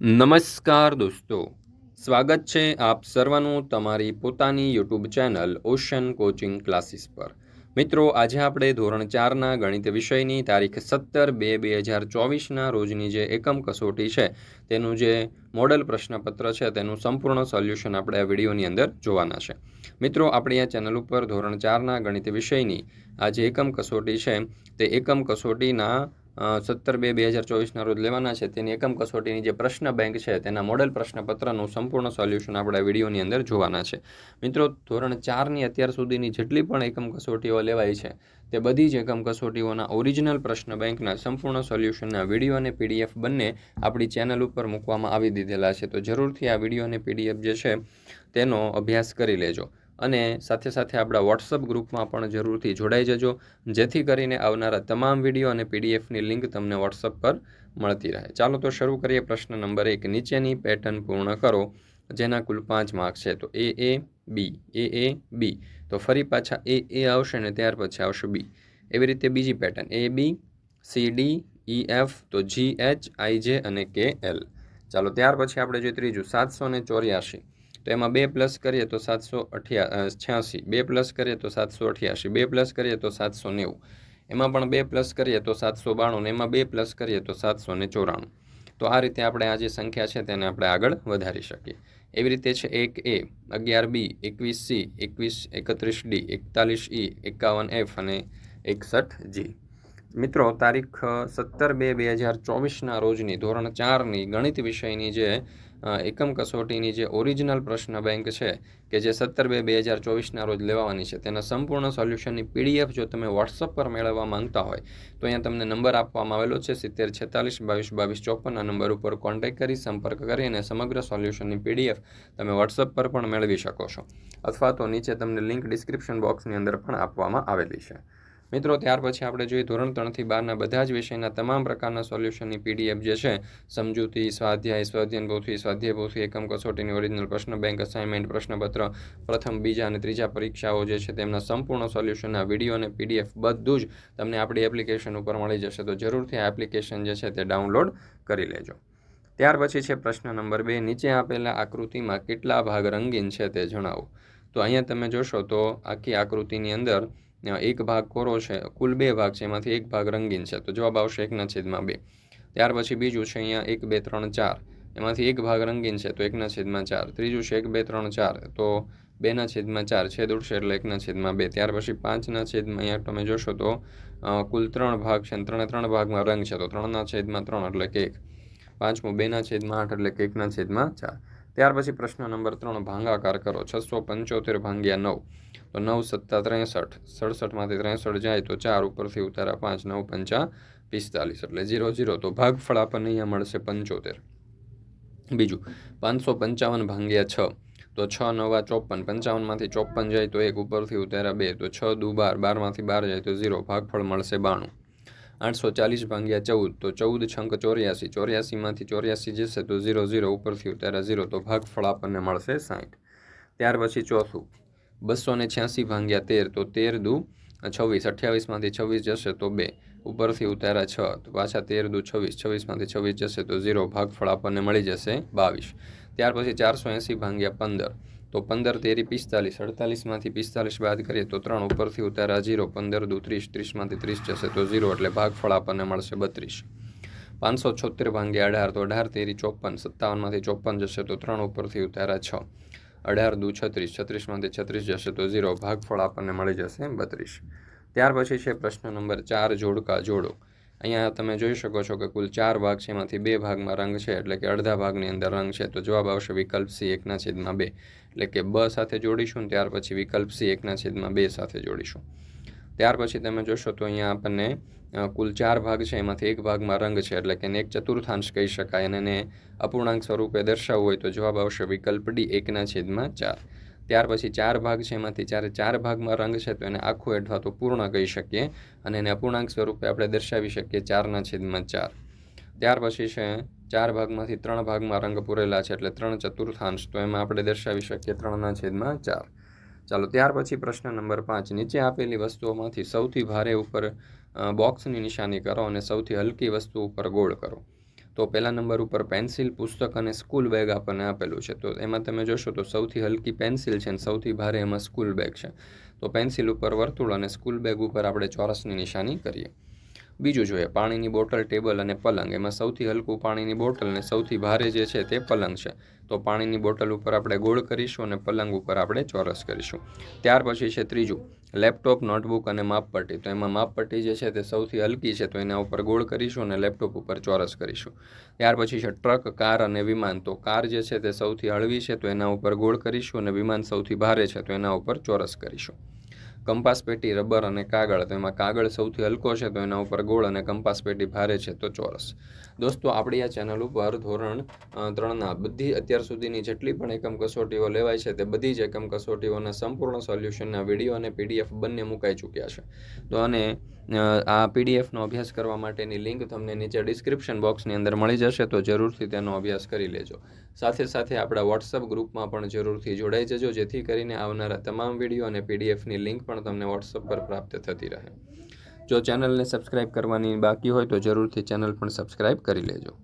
નમસ્કાર દોસ્તો. સ્વાગત છે આપ સર્વનું તમારી પોતાની YouTube channel Ocean coaching classes પર. મિત્રો, આજે આપણે ધોરણ ચારના ગણિત વિષયની તારીખ સત્તર બે બે હજાર ચોવીસના રોજની જે એકમ કસોટી છે, તેનું જે મોડલ પ્રશ્નપત્ર છે, તેનું સંપૂર્ણ સોલ્યુશન આપણે આ વિડીયોની અંદર જોવાના છે. મિત્રો, આપણી આ ચેનલ ઉપર ધોરણ ચારના ગણિત વિષયની આ જે એકમ કસોટી છે, તે એકમ કસોટીના સત્તર બે બે હજાર ચોવીસના રોજ લેવાના છે. તેની એકમ કસોટીની જે પ્રશ્ન બેંક છે, તેના મોડેલ પ્રશ્નપત્રનું સંપૂર્ણ સોલ્યુશન આપણે વિડીયોની અંદર જોવાના છે. મિત્રો, ધોરણ ચારની અત્યાર સુધીની જેટલી પણ એકમ કસોટીઓ લેવાય છે, તે બધી જ એકમ કસોટીઓના ઓરિજિનલ પ્રશ્ન બેંકના સંપૂર્ણ સોલ્યુશનના વીડિયો અને પીડીએફ બંને આપણી ચેનલ ઉપર મૂકવામાં આવી દીધેલા છે. તો જરૂરથી આ વીડિયો અને પીડીએફ જે છે, તેનો અભ્યાસ કરી લેજો. અને સાથે સાથે આપણા વોટ્સઅપ ગ્રુપમાં પણ જરૂરથી જોડાઈ જજો. જેથી કરીને આવનારા તમામ વીડિયો અને પીડીએફની લિંક તમને વોટ્સઅપ પર મળતી રહે. ચાલો તો શરૂ કરીએ પ્રશ્ન નંબર એક. નીચેની પેટર્ન પૂર્ણ કરો, જેના કુલ પાંચ માર્ક છે. તો એ એ બી એ એ બી તો ફરી પાછા એ એ આવશે ને ત્યાર પછી આવશે બી એવી રીતે બીજી pattern A B C D E F તો જી એચ આઈ જે અને કે એલ ચાલો ત્યાર પછી આપણે જોઈએ ત્રીજું. સાતસો ને ચોર્યાસી તો એમાં બે પ્લસ કરીએ તો સાતસો અઠ્યા છ્યાસી. બે પ્લસ કરીએ તો સાતસો અઠ્યાસી. બે પ્લસ કરીએ તો સાતસો નેવું. એમાં પણ બે પ્લસ કરીએ તો સાતસો બાણું ને એમાં બે પ્લસ કરીએ તો સાતસો ને ચોરાણું. તો આ રીતે આપણે આ જે સંખ્યા છે તેને આપણે આગળ વધારી શકીએ. એવી રીતે છે એક એ, અગિયાર બી, એકવીસ સી, એકવીસ એકત્રીસ ડી, એકતાલીસ ઈ, એકાવન એફ અને એકસઠ જી. મિત્રો, તારીખ સત્તર બે બે હજાર ચોવીસના રોજની, ધોરણ ચારની ગણિત વિષયની જે એકમ કસોટીની જે ઓરિજિનલ પ્રશ્ન બેંક છે, કે જે સત્તર બે બે હજાર ચોવીસના રોજ લેવાની છે, તેના સંપૂર્ણ સોલ્યુશનની પીડીએફ જો તમે વોટ્સઅપ પર મેળવવા માંગતા હોય, તો અહીંયા તમને નંબર આપવામાં આવેલો છે, સિત્તેર છેતાલીસ બાવીસ બાવીસ ચોપનના નંબર ઉપર કોન્ટેક્ટ કરી, સંપર્ક કરી અને સમગ્ર સોલ્યુશનની પીડીએફ તમે વોટ્સઅપ પર પણ મેળવી શકો છો. અથવા તો નીચે તમને લિંક ડિસ્ક્રિપ્શન બોક્સની અંદર પણ આપવામાં આવેલી છે. મિત્રો, ત્યાર પછી આપણે જોઈએ ધોરણ ત્રણથી બારના બધા જ વિષયના તમામ પ્રકારના સોલ્યુશનની પીડીએફ જે છે, સમજૂતી, સ્વાધ્યાય સ્વાધ્યન પોથી સ્વાધ્યાય પોથી એકમ કસોટીની ઓરિજિનલ પ્રશ્ન, બેંક અસાઇનમેન્ટ પ્રશ્નપત્ર, પ્રથમ, બીજા અને ત્રીજા પરીક્ષાઓ જે છે તેમના સંપૂર્ણ સોલ્યુશનના વીડિયો અને પીડીએફ બધું જ તમને આપણી એપ્લિકેશન ઉપર મળી જશે. તો જરૂરથી આ એપ્લિકેશન જે છે તે ડાઉનલોડ કરી લેજો. ત્યાર પછી છે પ્રશ્ન નંબર બે. નીચે આપેલા આકૃતિમાં કેટલા ભાગ રંગીન છે તે જણાવો. તો અહીંયા તમે જોશો તો આખી આકૃતિની અંદર એક ભાગ કોરો છે, કુલ બે ભાગ છે, એમાંથી એક ભાગ રંગીન છે. તો જવાબ આવશે એકના છેદમાં બે. ત્યાર પછી બીજું છે અહીંયા એક, બે, ત્રણ, ચાર. એમાંથી એક ભાગ રંગીન છે, તો એકના છેદમાં ચાર. ત્રીજું છે એક, બે, ત્રણ, ચાર. તો બેના છેદમાં ચાર છેદ ઉડશે એટલે એકના છેદમાં બે. ત્યાર પછી પાંચના છેદમાં અહીંયા તમે જોશો તો કુલ ત્રણ ભાગ છે ત્રણે ત્રણ ભાગમાં રંગ છે. તો ત્રણના છેદમાં ત્રણ એટલે કે એક. પાંચમું બેના છેદમાં આઠ એટલે કે એકના છેદમાં ચાર. ત્યાર પછી પ્રશ્ન નંબર ત્રણ, ભાંગાકાર કરો. છસો પંચોતેર ભાંગ્યા નવ. તો નવ સત્તા ત્રેસઠ. સડસઠમાંથી ત્રેસઠ જાય તો ચાર ઉપરથી ઉતારા પાંચ, નવ પંચા પિસ્તાલીસ. એટલે ઝીરો ઝીરો. તો ભાગફળ આપણને અહીંયા મળશે પંચોતેર. બીજું, પાંચસો પંચાવન ભાંગ્યા છ. તો છ નવા ચોપન. પંચાવનમાંથી ચોપન જાય તો એક ઉપરથી ઉતારા બે. તો છ દુ બાર. બારમાંથી બાર જાય તો ઝીરો. ભાગફળ મળશે બાણું. આઠસો ચાલીસ ભાંગ્યા ચૌદ, તો ચૌદ છંક ચોર્યાસી. ચોર્યાસીમાંથી ચોર્યાસી જશે તો ઝીરો ઝીરો ઉપરથી ત્યારે ઝીરો, તો ભાગફળ આપણને મળશે સાઠ. ત્યાર પછી ચોથું. બસો ને છ્યાસી ભાંગ્યા તેર, તો તેર દુ છવ્વીસ. અઠ્યાવીસમાંથી છવ્વીસ જશે તો બે, ઉપરથી ઉતારા છ, તો પાછા તેર દુ છવ્વીસ. છવ્વીસમાંથી છવ્વીસ જશે તો ઝીરો ભાગફળ આપણને મળી જશે બાવીસ. ત્યાર પછી ચારસો એંસી ભાંગ્યા પંદર તો પંદર તેરી પિસ્તાલીસ અડતાલીસમાંથી પિસ્તાલીસ બાદ કરીએ તો ત્રણ ઉપરથી ઉતારા જીરો, પંદર દુ ત્રીસ ત્રીસમાંથી ત્રીસ જશે તો ઝીરો એટલે ભાગફળ આપણને મળશે બત્રીસ. પાંચસો છોતેર ભાંગે અઢાર તો અઢાર તેરી ચોપન સત્તાવનમાંથી ચોપન જશે તો ત્રણ ઉપરથી ઉતારા છ. અઢાર દુ છત્રીસ છત્રીસમાંથી છત્રીસ જશે તો ઝીરો ભાગફળ આપણને મળી જશે બત્રીસ. ત્યાર પછી છે પ્રશ્ન નંબર ચાર, જોડકા જોડો. અહીંયા તમે જોઈ શકો છો કે કુલ ચાર ભાગ છે, એમાંથી બે ભાગમાં રંગ છે, એટલે કે અડધા ભાગની અંદર રંગ છે. તો જવાબ આવશે વિકલ્પ સી, એકના છેદમાં બે. એટલે કે બ સાથે જોડીશું ત્યાર પછી વિકલ્પ સી, એકના છેદમાં બે સાથે જોડીશું. ત્યાર પછી તમે જોશો તો અહીંયા આપણને કુલ ચાર ભાગ છે, એમાંથી એક ભાગમાં રંગ છે, એટલે કે એક ચતુર્થાંશ કહી શકાય અને એને અપૂર્ણાંક સ્વરૂપે દર્શાવવું હોય તો જવાબ આવશે વિકલ્પ ડી, એકના છેદમાં ચાર. ત્યાર પછી ચાર ભાગ છે એમાંથી જ્યારે ચાર ભાગમાં રંગ છે તો એને આખું અથવા તો પૂર્ણ કહી શકીએ અને એને અપૂર્ણાંક સ્વરૂપે આપણે દર્શાવી શકીએ ચારના છેદમાં ચાર. ત્યાર પછી છે, ચાર ભાગમાંથી ત્રણ ભાગમાં રંગ પૂરેલા છે એટલે ત્રણ ચતુર્થાંશ, તો એમાં આપણે દર્શાવી શકીએ ત્રણના છેદમાં ચાર. ચાલો, ત્યાર પછી પ્રશ્ન નંબર પાંચ. નીચે આપેલી વસ્તુઓમાંથી સૌથી ભારે ઉપર બોક્સની નિશાની કરો અને સૌથી હલકી વસ્તુ ઉપર ગોળ કરો. તો પહેલા નંબર ઉપર પેન્સિલ, પુસ્તક અને સ્કૂલ બેગ આપણને આપેલું છે. તો એમાં તમે જોશો તો સૌથી હલકી પેન્સિલ છે અને સૌથી ભારે એમાં સ્કૂલ બેગ છે. તો પેન્સિલ ઉપર વર્તુળ અને સ્કૂલ બેગ ઉપર આપણે ચોરસની નિશાની કરીએ. બીજું જોઈએ, પાણીની બોટલ, ટેબલ અને પલંગ. એમાં સૌથી હલકું પાણીની બોટલ અને સૌથી ભારે જે છે તે પલંગ છે. તો પાણીની બોટલ ઉપર આપણે ગોળ કરીશું અને પલંગ ઉપર આપણે ચોરસ કરીશું. ત્યાર પછી છે ત્રીજું, લેપટોપ, નોટબુક અને માપપટ્ટી. તો એમાં માપપટ્ટી જે છે તે સૌથી હલકી છે, તો એના ઉપર ગોળ કરીશું અને લેપટોપ ઉપર ચોરસ કરીશું. ત્યાર પછી છે ટ્રક, કાર અને વિમાન. તો કાર જે છે તે સૌથી હળવી છે, તો એના ઉપર ગોળ કરીશું અને વિમાન સૌથી ભારે છે, તો એના ઉપર ચોરસ કરીશું. કંપાસ પેટી, રબર અને કાગળ. તો એમાં કાગળ સૌથી હલકો છે, તો એના ઉપર ગોળ અને કંપાસ પેટી ભારે છે, તો ચોરસ. દોસ્તો, આપણી આ ચેનલ ઉપર ધોરણ ત્રણના બધી અત્યાર સુધીની જેટલી પણ એકમ કસોટીઓ લેવાય છે, તે બધી જ એકમ કસોટીઓના સંપૂર્ણ સોલ્યુશનના વીડિયો અને પીડીએફ બંને મુકાઈ ચૂક્યા છે. તો અને આ પીડીએફનો અભ્યાસ કરવા માટેની લિંક તમને નીચે ડિસ્ક્રિપ્શન બોક્સની અંદર મળી જશે, તો જરૂરથી તેનો અભ્યાસ કરી લેજો. સાથે સાથે આપણા વોટ્સઅપ ગ્રુપમાં પણ જરૂરથી જોડાઈ જજો, જેથી કરીને આવનારા તમામ વીડિયો અને પીડીએફની લિંક પણ તમને વોટ્સઅપ પર પ્રાપ્ત થતી રહે. જો ચેનલને સબસ્ક્રાઇબ કરવાની બાકી હોય તો જરૂરથી ચેનલ પણ સબસ્ક્રાઇબ કરી લેજો.